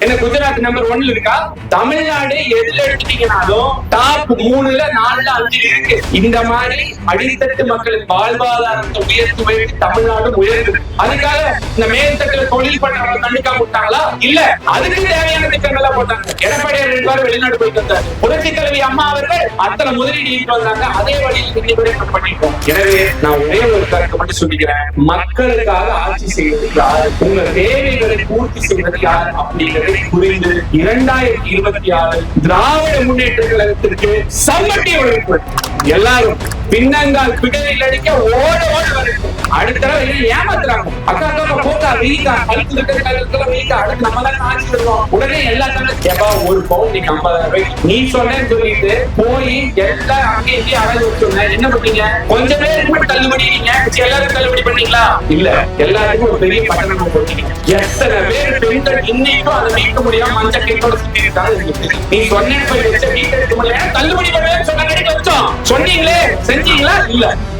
என்ன குஜராத் நம்பர் ஒன்ல இருக்கா? தமிழ்நாடு எதுல எடுத்துட்டீங்கனாலும் டாப் மூணுல நாலுல அஞ்சு இருக்கு. இந்த மாதிரி அடித்தட்டு மக்களின் வாழ்வாதாரத்தை உயர்த்துவதற்கு தமிழ்நாடு உயர்ந்தது அதுக்காக இந்த மேல்தட்டுல தொழில் பண்றவங்க கண்டுக்காம விட்டாங்களா இல்ல. அதுக்கு தேவையான திட்டங்களா போட்டாங்க. எடப்பாடியார் ரெண்டு பேரும் வெளிநாடு போயிட்டு வந்தாரு. புரட்சி தலைவி அம்மா அவர்கள் அத்தனை முதலீடு ஈட்டு வந்தாங்க. அதே வழியில் இன்னைக்கு நம்ம பண்ணிட்டோம். எனவே நான் ஒரே ஒரு கருத்தை மட்டும் சொல்லிக்கிறேன். மக்களுக்காக ஆட்சி செய்வதற்கு யாரு? உங்க தேவைகளை பூர்த்தி செய்வது யாரு அப்படிங்கறதை புரிந்து இரண்டாயிரத்தி இருபத்தி ஆறு திராவிட முன்னேற்ற கழகத்திற்கு சம்மட்டி உழைப்பு எல்லாரும் பின்னங்கால் பிடலில் அடிக்க ஓட ஓட வரட்டும். அடுத்த தடவை ஏமாத்துறாங்க. அக்கா அக்கா போக்கா வீக்கா? கழுத்து இருக்கிற கழுத்துல வீக்கா? அடுத்து நம்ம தான் ஆட்சி வருவோம். உடனே எல்லா தமிழ் ஏப்பா ஒரு பவுன் நீ ஐம்பதாயிரம் ரூபாய் நீ சொன்னேன்னு சொல்லிட்டு போய் எல்லா அங்கே இங்கே அழகு வச்சுங்க என்ன பண்ணீங்க? கொஞ்ச பேருக்கு தள்ளுபடி பண்ணீங்களா இல்ல எல்லாருக்கும் ஒரு பெரிய பட்டணம் போட்டீங்க எத்தனை பேர் பெண்கள் இன்னைக்கும் அதை நீக்க முடியாம மஞ்சள் கேட்டோட சுத்தி இருக்காங்க. நீ சொன்னேன்னு போய் வச்ச வீட்டை எடுக்க தள்ளுபடி பண்ணுவேன்னு சொன்ன வச்சோம். சொன்னீங்களே செஞ்சீங்களா? இல்ல.